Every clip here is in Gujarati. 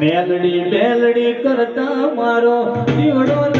મેલડી મેલડી કરતા મારો જીવડો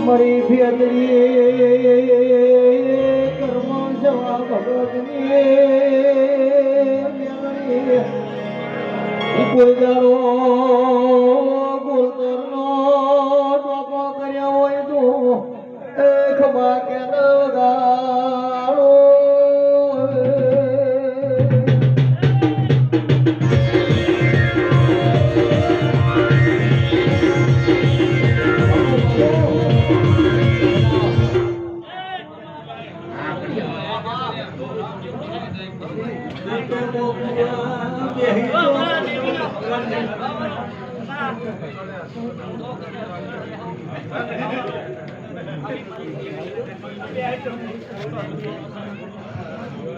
મારી ભેદરી કર્મ જવા ભગવતની કોઈ દારો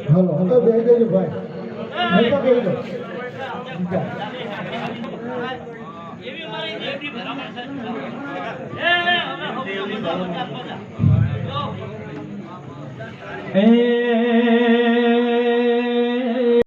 હલો હવે બે જજો ભાઈ. તો કહી દો એવી અમારી દેવની ભરામણ છે એ અમે હમ દેવની ભરામણ છે એ